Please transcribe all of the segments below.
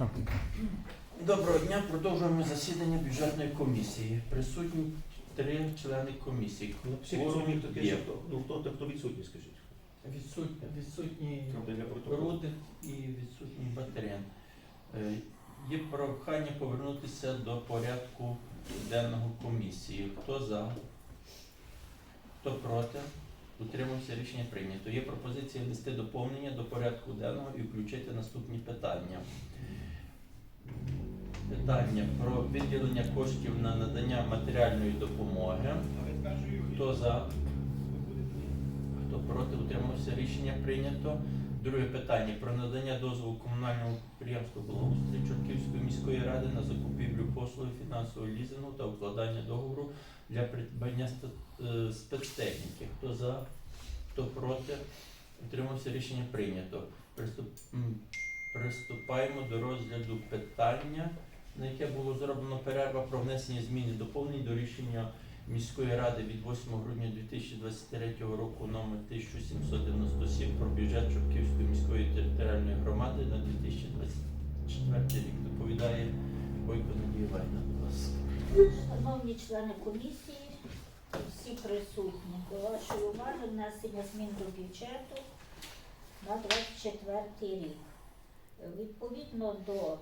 ласка. Доброго дня. Продовжуємо засідання бюджетної комісії. Присутні три члени комісії. Кворум таке, є. хто, ну, хто, хто відсутній, скажіть. Відсутні, відсутні Правда, для протоколу. Рудик і відсутній Батарян. Е, Є прохання повернутися до порядку денного комісії. Хто за? Хто проти? Утримався рішення прийнято. Є пропозиція внести доповнення до порядку денного і включити наступні питання. Питання про виділення коштів на надання матеріальної допомоги. Хто за? Хто проти? Утримався рішення прийнято. Друге питання про надання дозволу комунальному підприємству благоустрій Чортківської міської ради на закупівлю послуги фінансового лізингу та укладання договору для придбання е, спецтехніки. Хто за, хто проти? Утримався рішення прийнято. Приступаємо до розгляду питання, на яке було зроблено перерва про внесення змін і доповнень до рішення міської ради від 8 грудня 2023 року номер 1797 про бюджет Чортківської міської територіальної громади на 2024 рік. Доповідає Бойко Надія ласка. Шановні члени комісії, всі присутні, до вашої уваги внесення змін до бюджету на 24 рік. Відповідно до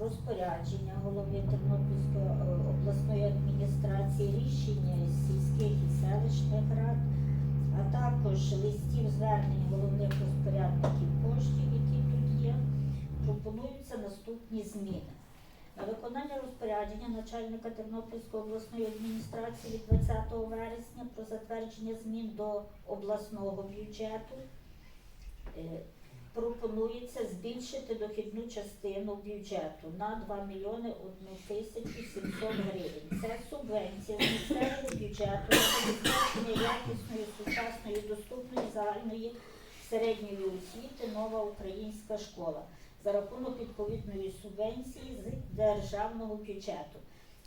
розпорядження голови Тернопільської е, обласної адміністрації, рішення сільських і селищних рад, а також листів звернень головних розпорядників коштів, які тут є, пропонуються наступні зміни. На виконання розпорядження начальника Тернопільської обласної адміністрації від 20 вересня про затвердження змін до обласного бюджету е, пропонується збільшити дохідну частину бюджету на 2 мільйони 1 тисячу 700 гривень. Це субвенція з місцевого бюджету на забезпечення якісної, сучасної, доступної загальної середньої освіти нова українська школа за рахунок відповідної субвенції з державного бюджету.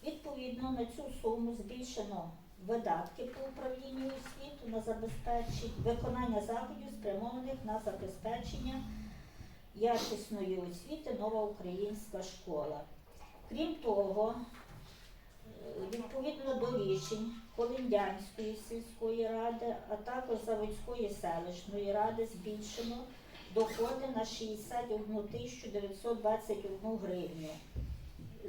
Відповідно на цю суму збільшено видатки по управлінню освіту на забезпечення виконання заходів, спрямованих на забезпечення якісної освіти нова українська школа. Крім того, е, відповідно до рішень Колиндянської сільської ради, а також Заводської селищної ради збільшено доходи на 61 тисячу 921 гривню.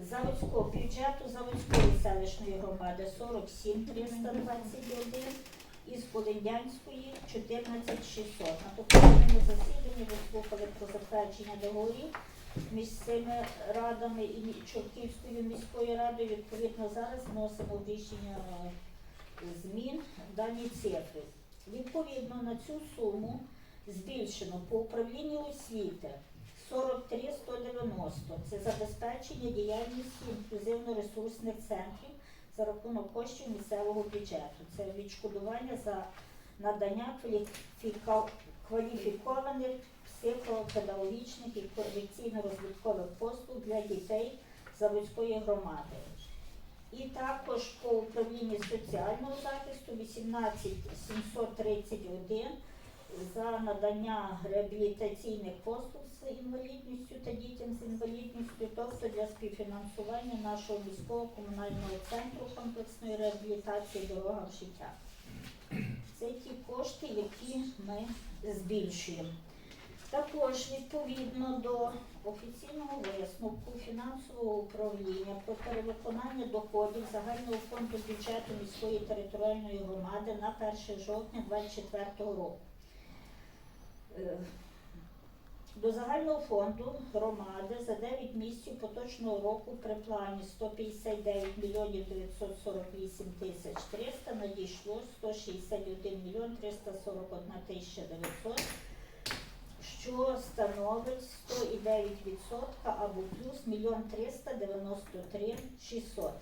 Заводського бюджету Заводської селищної громади 47 321 і з Колиндянської 14 600. На попередньому засіданні ви слухали про затвердження договорів між цими радами і Чортківською міською радою. Відповідно, зараз вносимо рішення е, змін дані цифри. Відповідно на цю суму збільшено по управлінню освіти 43 190. Це забезпечення діяльності інклюзивно-ресурсних центрів за рахунок коштів місцевого бюджету. Це відшкодування за надання кваліфікованих психопедагогічних і корекційно-розвиткових послуг для дітей Заводської громади. І також по управлінні соціального захисту 18 731 за надання реабілітаційних послуг з інвалідністю та дітям з інвалідністю, тобто для співфінансування нашого міського комунального центру комплексної реабілітації дорога в життя. Це ті кошти, які ми збільшуємо. Також відповідно до офіційного висновку фінансового управління про перевиконання доходів загального фонду бюджету міської територіальної громади на 1 жовтня 2024 року. Е, До загального фонду громади за 9 місяців поточного року при плані 159 мільйонів 948 тисяч 300 надійшло 161 мільйон 341 тисяча 900, що становить 109% або плюс мільйон 393 600.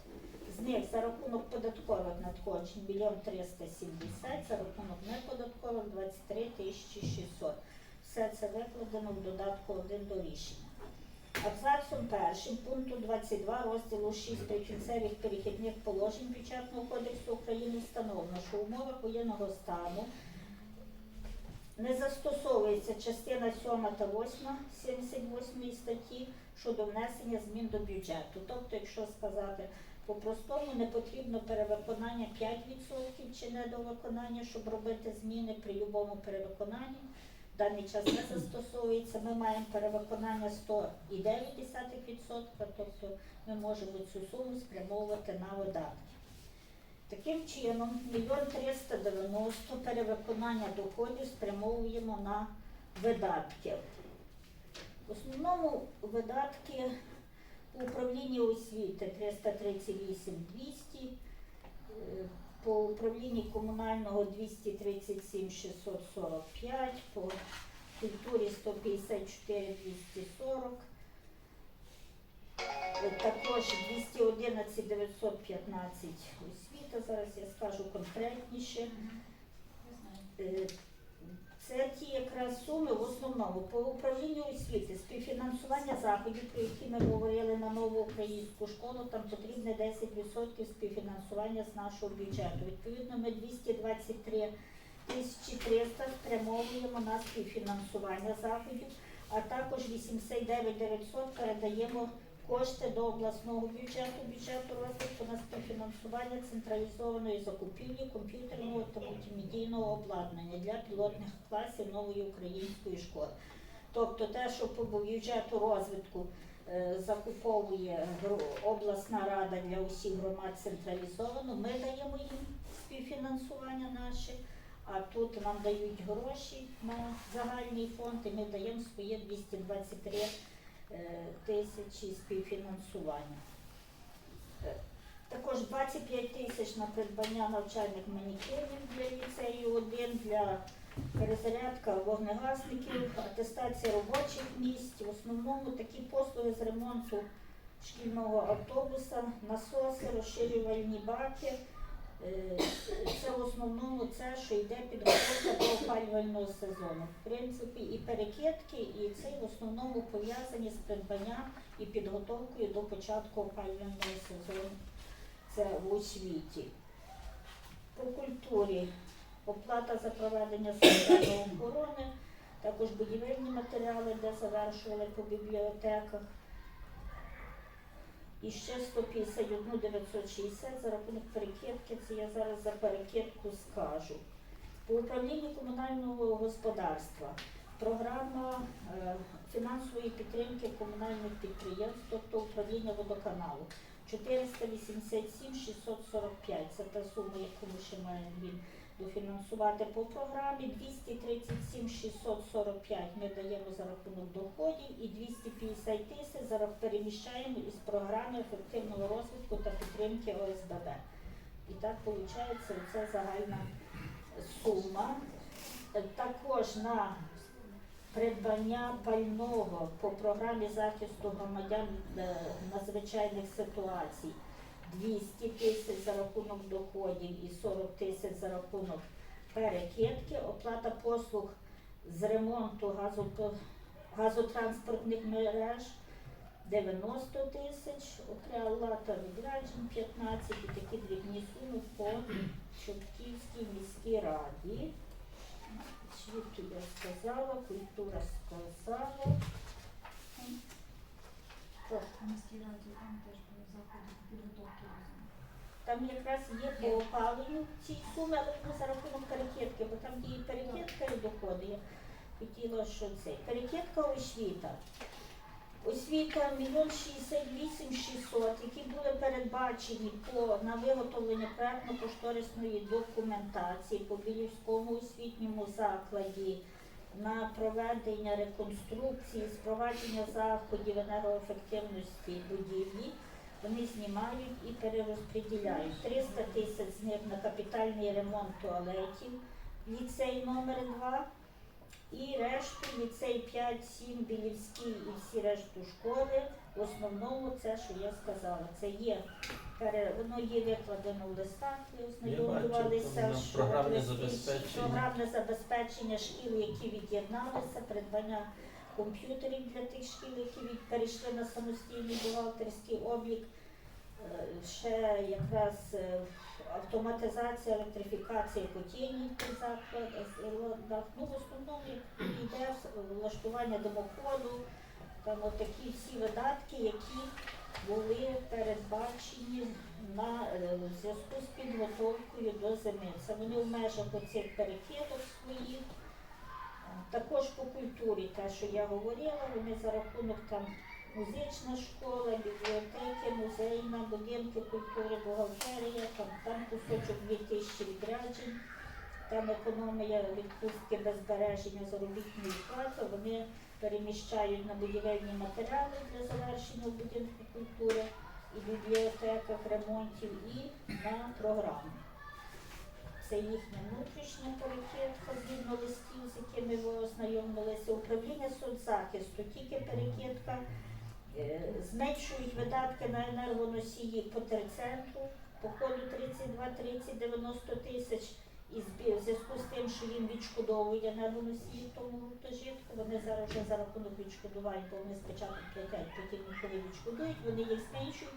З них за рахунок податкових надходжень мільйон 370, за рахунок неподаткових 23 тисячі 600. Все це викладено в додатку 1 до рішення. Абзацом першим пункту 22 розділу 6 прикінцевих перехідних положень бюджетного кодексу України встановлено, що в умовах воєнного стану Не застосовується частина 7 та 8 78 статті щодо внесення змін до бюджету. Тобто, якщо сказати по-простому, не потрібно перевиконання 5% чи недовиконання, щоб робити зміни при будь-якому перевиконанні. В даний час не застосовується. Ми маємо перевиконання 100,9%, тобто ми можемо цю суму спрямовувати на видатки. Таким чином, 1 390 перевиконання доходів спрямовуємо на видатки. В основному видатки по управлінню освіти 338 200, е, по управлінні комунального 237 645, по культурі 154 240, е, також 211 915 освіта, зараз я скажу конкретніше. Це ті якраз суми в основному по управлінню освіти, співфінансування заходів, про які ми говорили на нову українську школу, там потрібне 10% співфінансування з нашого бюджету. Відповідно, ми 223 тисячі 300 спрямовуємо на співфінансування заходів, а також 89 900 передаємо кошти до обласного бюджету, бюджету розвитку на співфінансування централізованої закупівлі комп'ютерного та мультимедійного обладнання для пілотних класів нової української школи. Тобто те, що по бюджету розвитку е, закуповує обласна рада для усіх громад централізовано, ми даємо їм співфінансування наше, а тут нам дають гроші на загальний фонд, і ми даємо своє 223 е, тисячі співфінансування. Е, Також 25 тисяч на придбання навчальних манікенів для ліцею 1, для перезарядка вогнегасників, атестація робочих місць. В основному такі послуги з ремонту шкільного автобуса, насоси, розширювальні баки. Е, Це в основному це, що йде підготовка до опалювального сезону. В принципі, і перекидки, і це в основному пов'язані з придбанням і підготовкою до початку опалювального сезону. Це в освіті. По культурі оплата за проведення соціальної охорони, також будівельні матеріали, де завершували по бібліотеках. І ще 151 960 за рахунок перекидки, це я зараз за перекидку скажу. По управлінню комунального господарства програма е, фінансової підтримки комунальних підприємств, тобто управління водоканалу. 487 645 це та сума, яку ми ще маємо дофінансувати по програмі. 237 645 ми даємо за рахунок доходів і 250 тисяч зараз переміщаємо із програми ефективного розвитку та підтримки ОСББ. І так виходить оця загальна сума. Також на придбання пального по програмі захисту громадян е, надзвичайних ситуацій 200 тисяч за рахунок доходів і 40 тисяч за рахунок перекидки, оплата послуг з ремонту газотранспортних мереж 90 тисяч, окреалата відряджень 15 і такі дрібні суми по Чортківській міській раді. Освіту я сказала, культура сказала. На міській раді там теж були заходи підготовки розуму. Там якраз є по опаленню ці суми, але не за рахунок перекидки, бо там є і перекидка і доходи. Я хотіла, що це. Перекидка освіта. Освіта 1 68 600, які були передбачені по, на виготовлення проектно-кошторисної документації по Білівському освітньому закладі, на проведення реконструкції, спровадження заходів енергоефективності будівлі. Вони знімають і перерозподіляють. 300 тисяч з них на капітальний ремонт туалетів, ліцей номер 2 і решту ліцей 5, 7, Білівський і всі решту школи. В основному це, що я сказала, це є воно є викладено в листах, ви ознайомлювалися, що програмне забезпечення. програмне забезпечення шкіл, які від'єдналися, придбання комп'ютерів для тих шкіл, які від- перейшли на самостійний бухгалтерський облік. Е, Ще якраз е, автоматизація, електрифікація при закладах. Ну, в основному йде влаштування димоходу, там отакі всі видатки, які були передбачені на е, зв'язку з підготовкою до зими. Це вони в межах оцих перекидок своїх. Також по культурі, те, що я говорила, вони за рахунок там музична школа, бібліотеки, музейна, будинки культури, бухгалтерія, там, там кусочок 2000 відряджень, там економія відпустки без збереження заробітної плати, вони переміщають на будівельні матеріали для завершення будинку культури і бібліотеках, ремонтів і на програму. Це їхня внутрішня перекидка згідно листів, з якими ви ознайомилися. Управління соцзахисту, тільки перекидка. Е, Зменшують видатки на енергоносії по терцентру, по коду 32 30 90 тисяч. І в зв'язку з тим, що їм відшкодовують енергоносії в тому гуртожитку, вони зараз вже за рахунок відшкодувань, бо вони спочатку платять, потім коли відшкодують, вони їх зменшують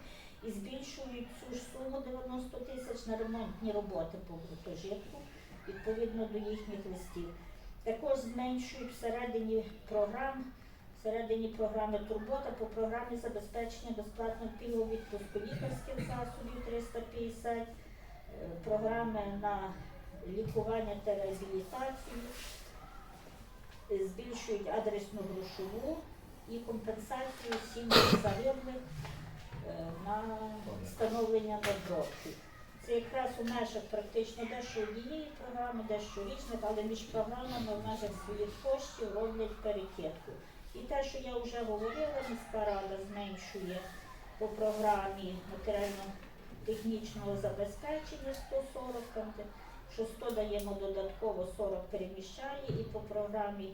і збільшують цю ж суму 90 тисяч на ремонтні роботи по гуртожитку, відповідно до їхніх листів. Також зменшують всередині програм, всередині програми Турбота по програмі забезпечення безплатного пільгового відпуску лікарських засобів 350, е, програми на лікування та реабілітацію, е, збільшують адресну грошову і компенсацію сім'ям загиблих е, на встановлення надробків. Це якраз у межах практично дещо однієї програми, дещо річних, але між програмами в межах своїх коштів роблять перекидку. І те, що я вже говорила, міська рада зменшує по програмі матеріально-технічного забезпечення 140, там, що 100 даємо додатково 40 переміщає, і по програмі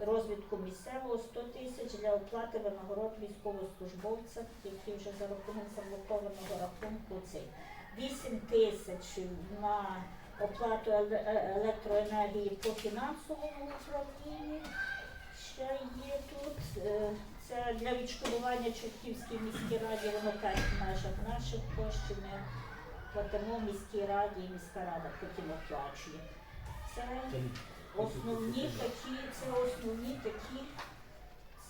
розвитку місцевого 100 тисяч для оплати винагород військовослужбовцям, які вже за рахунок заблокованого рахунку цей. 8 тисяч на оплату е- електроенергії по фінансовому управлінні. Ще є тут. е, Це для відшкодування Чортківській міській раді, воно теж в межах наших коштів. Платимо міській раді і міська рада потім оплачує. Це основні такі, це основні такі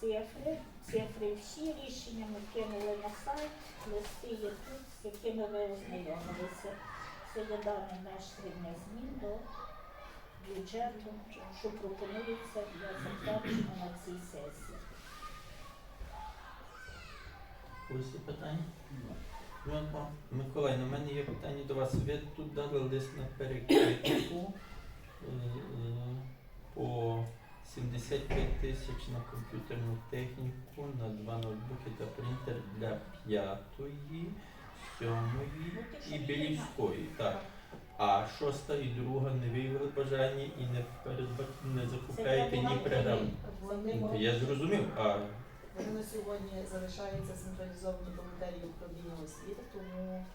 цифри. Цифри всі рішення ми кинули на сайт, листи є тут, з якими ви ознайомилися. Це є даний наш середня змін до бюджету, що пропонується для затвердження на цій сесії. Ось питання? Ну, Миколай, у мене є питання до вас. Ви тут дали лист на перекидку е, е, по 75 тисяч на комп'ютерну техніку, на два ноутбуки та принтер для п'ятої, сьомої і білівської. Так. А шоста і друга не виявили бажання і не передба... не закупляєте ні програм. Вони, Ну, Я зрозумів, а вони на сьогодні залишаються централізовані бухгалтерії управління освіти, тому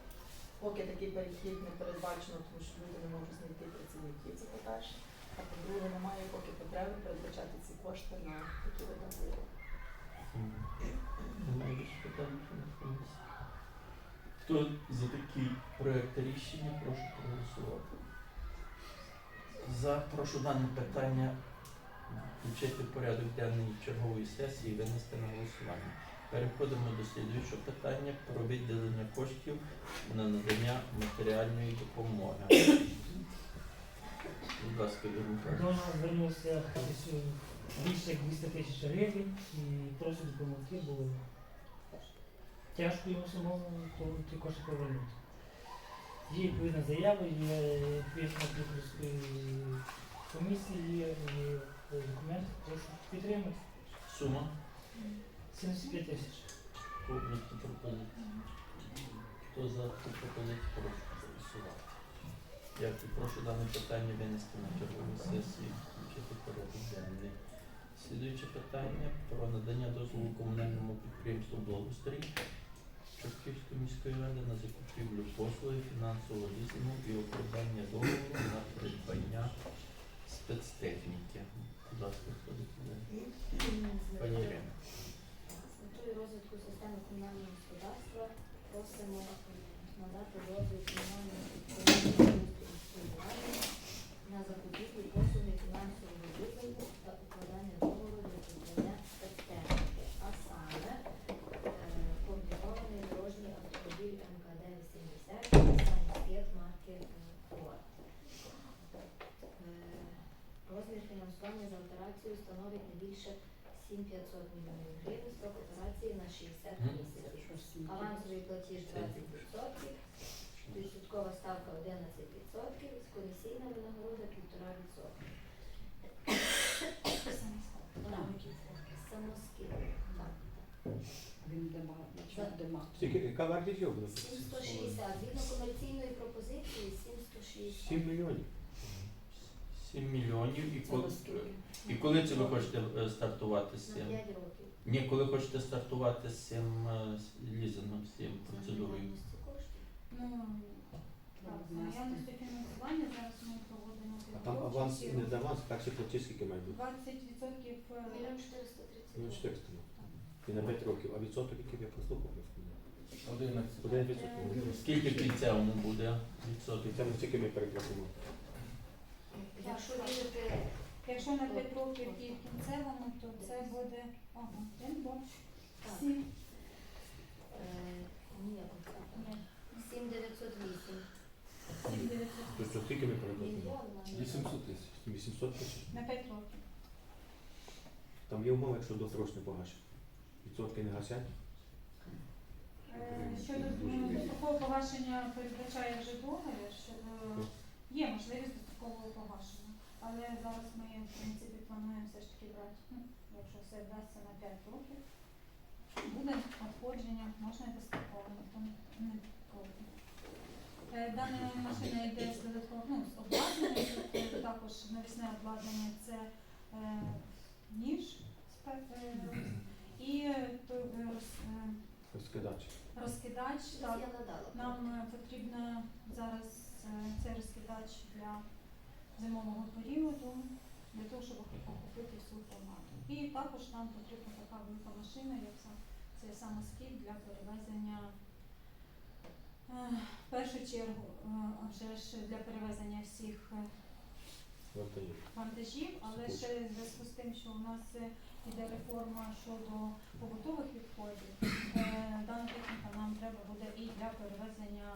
поки такий перехід не передбачено, тому що люди не можуть знайти працівників, це по-перше. А по-друге, немає поки потреби передбачати ці кошти на такі видатки. Хто за такий проект рішення, прошу проголосувати. За прошу дане питання включити в порядок денний чергової сесії і винести на голосування. Переходимо до слідуючого питання про виділення коштів на надання матеріальної допомоги. Будь ласка, До нас звернувся е, більше як 200 тисяч гривень і просить допомогти, бо тяжко йому самому ті кошти повернути. Є відповідна заява, є відповідна Київської комісії, є документ, прошу підтримати. Сума 75 тисяч. публіки пропозиції. Хто за цю пропозицію, прошу проголосувати. Дякую. Прошу дане питання винести на чергову сесію, включити порядок денний. Слідуюче питання про надання дозволу комунальному підприємству благоустрій Чортківської міської ради на закупівлю послуги фінансового лізингу і укладання договору на придбання спецтехніки. Доповідає? Пані Ірина. З метою розвитку системи комунального господарства просимо надати дозвіл комунальному підприємству міської ради на закупівлю послуги фінансового відділу та укладання договору для придбання спецтехніки, а саме е, комбінований дорожній автомобіль МКД 80 санспект марки е, Форд. Е, Розмір фінансування за операцію становить не більше 7-500 мільйонів гривень, строк операції на 60 місяців. Авансовий платіж 20%, відсоткова ставка 11%, комісійна винагорода 1,5%. Самоскид. Він. Скільки, яка вартість його буде? 760. Згідно комерційної пропозиції 760. 7 мільйонів. 7 мільйонів. І Це коли, і коли це ви хочете е, стартувати з На цим? 5 років. Ні, коли хочете стартувати з цим е, з лізингом, з цим Це процедурою? наявності коштів. Ну, так, з наявності фінансування зараз ми проводимо А там аванс, не аванс, перший платіж скільки має бути? 20% е, Мільйон 430. Ну, 400. ну. І на 5 років. А відсоток, який я послухав? 11. 1 відсоток. Скільки в кінцевому буде відсотків? І це скільки ми переплатимо? Якщо вірити Якщо на 5 років і в кінцевому, то це буде ага, я не. Так. Сім. Ні, Ні, 7908. сім дев'ятсот. Тобто скільки ми переплатимо? 800 тисяч. 800 тисяч. На 5 років. Там є умови, якщо досрочне погашення. Відсотки не гасять? Е, Щодо дострокового погашення передбачає вже договір, що е, є можливість дострокового погашення. Але зараз ми, в принципі, плануємо все ж таки брати, ну, якщо все вдасться на 5 років, буде надходження, можна і достроково, ніхто не проти. Е, Дана машина йде з додатковим ну, з обладнанням, е, також навісне обладнання це е, ніж е, і роз- Розкидач. розкидач. Так, нам потрібно зараз цей розкидач для зимового періоду, для того, щоб охопити всю громаду. І також нам потрібна така велика машина, як сам цей самоскид для перевезення. е, В першу чергу, е, а вже ж для перевезення всіх е, Вантажів. але ще в зв'язку з тим, що у нас іде реформа щодо побутових відходів, дана техніка нам треба буде і для перевезення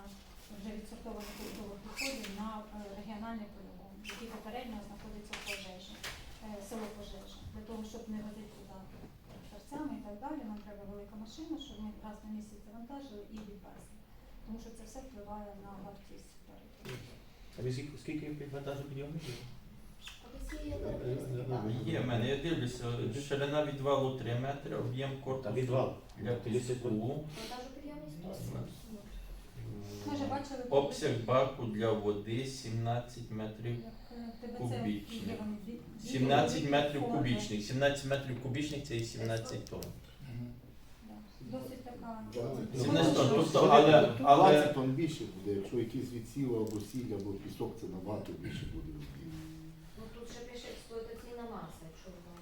вже відсортованих побутових відходів на регіональний який попередньо знаходиться в пожежі, е, село пожежа. Для того, щоб не возити туди шарцями і так далі, нам треба велика машина, щоб ми раз на місяць завантажили і відвезли. Тому що це все впливає на вартість тарифу. А ви скільки, скільки вантажу підйомів? Комісія Е, е, є в мене, я дивлюся, ширина відвалу 3 метри, об'єм корпусу відвал. для піску, бачили обсяг баку для води 17 метрів. Кубічних. є вони від- 17 метрів кубічних. 17 метрів кубічних це і 17 тонн. Досить така. Ну, 17 тонн. Тобто, але, але 20 тонн більше буде, якщо якийсь відсів або сіль, або пісок, це набагато більше буде. Ну тут ще пише експлуатаційна маса, якщо воно.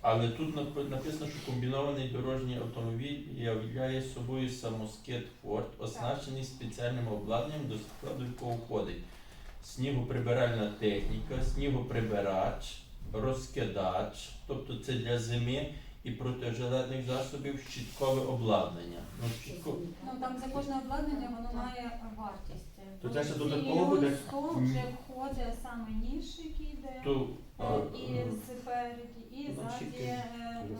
Але тут нап- написано, що комбінований дорожній автомобіль являє собою самоскид Ford, оснащений спеціальним обладнанням, до складу якого входить снігоприбиральна техніка, снігоприбирач, розкидач, тобто це для зими і протижеледних засобів щіткове обладнання. Ну, щітко... Ну там за кожне обладнання воно має вартість. То це ще додатково буде? сто вже входить саме ніж, який йде То, е, а, і спереді, і Ну, ззаді е,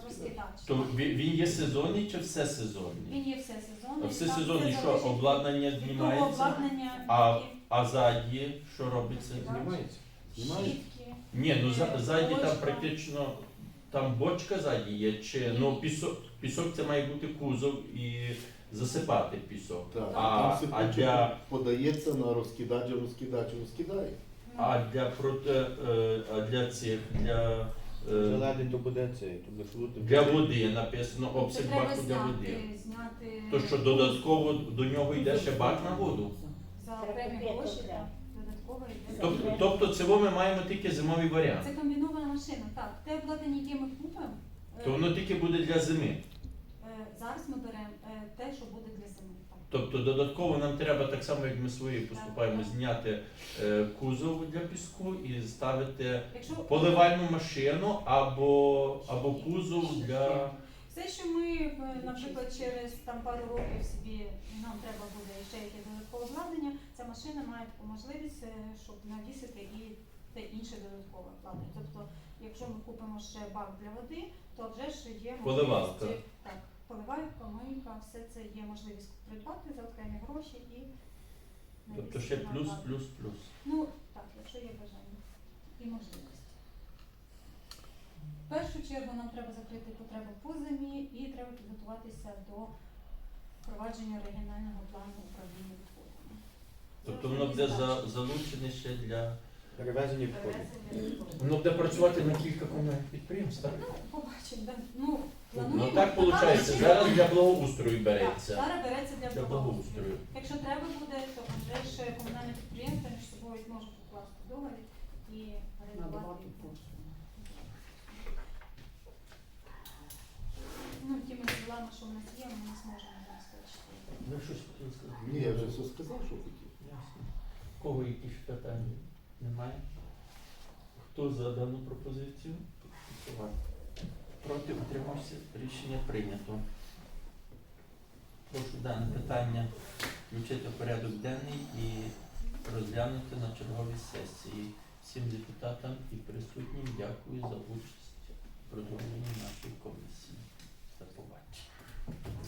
розкидач. то він він є сезонний чи все сезонний? Він є все сезонний. Все там сезонний, що обладнання знімається, обладнання, А- а ззаді що робиться? Знімається? Знімається? Ні, ну за, ззаді там практично там бочка ззаді є, чи ну пісок, пісок це має бути кузов і засипати пісок. Так, А- там все а для- подається на розкидач, розкидач, розкидає. А для проти е, а для цих для, е, то буде цей, то буде шрути. для води написано Це обсяг треба баку для води. зняти, зняти То що додатково до нього йде ще бак на воду. за певні гроші, так. так, додатково йде. Тобто, тобто цього ми маємо тільки зимовий варіант. Це комбінована машина. Так, те обладнання, яке ми купимо, е, То воно тільки буде для зими. е, зараз ми беремо е, те, що буде для зими. Тобто додатково нам треба так само, як ми свої поступаємо, зняти кузов для піску і ставити поливальну машину або, або кузов для. Все, що ми, наприклад, через там пару років собі нам треба буде ще якесь додаткове обладнання, ця машина має таку можливість, щоб навісити і те інше додаткове обладнання. Тобто, якщо ми купимо ще бак для води, то вже ж є Поливалка. можливість так, поливалка, мийка, все це є можливість придбати за окремі гроші і Тобто навісити ще на плюс, бак. плюс, плюс. Ну так, якщо є бажання і можливість. В першу чергу нам треба закрити потребу по зимі і треба підготуватися до впровадження регіонального плану управління відходами. Тобто воно буде за, залучене ще для. Перевезення відходів. Перевезення відходів. Воно буде працювати на кілька комунальних підприємств, так? Ну, побачимо. да. Ну, Ну так виходить. Зараз для благоустрою Так, береться. зараз береться для Для благоустрою. благоустрою. Якщо треба буде, то вже ж комунальне підприємство між собою може покласти договір і орендувати. Ну, тими ділами, що в нас є, ми не зможемо забезпечити. Ви щось хотіли сказати? Ні, я вже все сказав, що хотів. Ясно. Кого якісь питання? Немає? Хто за дану пропозицію? Проти утримався. Рішення прийнято. Прошу дане питання включити в порядок денний і розглянути на черговій сесії. Всім депутатам і присутнім дякую за участь в продовженні нашої комісії. До побачення.